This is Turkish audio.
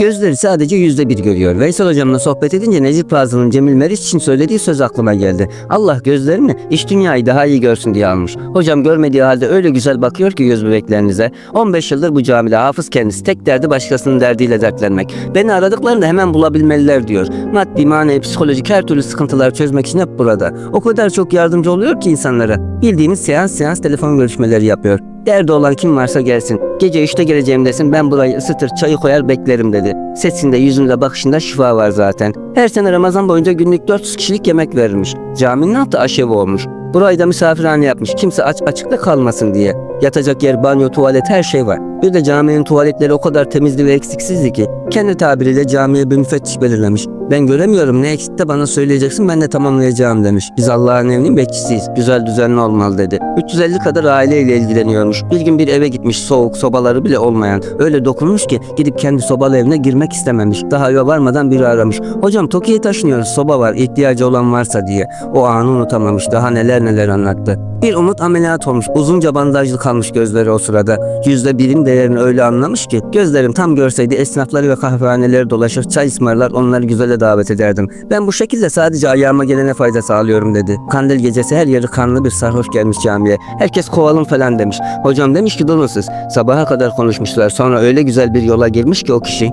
Gözleri sadece yüzde bir görüyor. Veysel hocamla sohbet edince Necip Fazıl'ın Cemil Meriç için söylediği söz aklıma geldi. Allah gözlerini iç dünyayı daha iyi görsün diye almış. Hocam görmediği halde öyle güzel bakıyor ki göz bebeklerinize. 15 yıldır bu camide hafız kendisi. Tek derdi başkasının derdiyle dertlenmek. Beni aradıklarında hemen bulabilmeliler diyor. Maddi, manevi, psikolojik her türlü sıkıntıları çözmek için hep burada. O kadar çok yardımcı oluyor ki insanlara. Bildiğimiz seans seans telefon görüşmeleri yapıyor. Derdi olan kim varsa gelsin. Gece 3'te geleceğim desin ben burayı ısıtır çayı koyar beklerim dedi. Sesinde yüzünde bakışında şifa var zaten. Her sene Ramazan boyunca günlük 400 kişilik yemek verilmiş. Caminin altı aşevi olmuş. Burayı da misafirhane yapmış. Kimse aç açıkta kalmasın diye. Yatacak yer, banyo, tuvalet her şey var. Bir de caminin tuvaletleri o kadar temizdi ve eksiksizdi ki kendi tabiriyle camiye bir müfettiş belirlemiş. Ben göremiyorum ne eksik de bana söyleyeceksin ben de tamamlayacağım demiş. Biz Allah'ın evinin bekçisiyiz. Güzel düzenli olmalı dedi. 350 kadar aileyle ilgileniyormuş. Bir gün bir eve gitmiş soğuk sobaları bile olmayan. Öyle dokunmuş ki gidip kendi sobalı evine girmek istememiş. Daha eve varmadan biri aramış. Hocam Tokyo'ya taşınıyoruz soba var ihtiyacı olan varsa diye. O anı unutamamış. Daha neler neler anlattı. Bir umut ameliyat olmuş. Uzunca bandajlı kalmış gözleri o sırada. Yüzde birim değerini öyle anlamış ki gözlerim tam görseydi esnafları ve kahvehaneleri dolaşır çay ısmarlar onları güzele davet ederdim. Ben bu şekilde sadece ayağıma gelene fayda sağlıyorum dedi. Kandil gecesi her yeri kanlı bir sarhoş gelmiş camiye. Herkes kovalım falan demiş. Hocam demiş ki durun siz. Sabaha kadar konuşmuşlar. Sonra öyle güzel bir yola girmiş ki o kişi.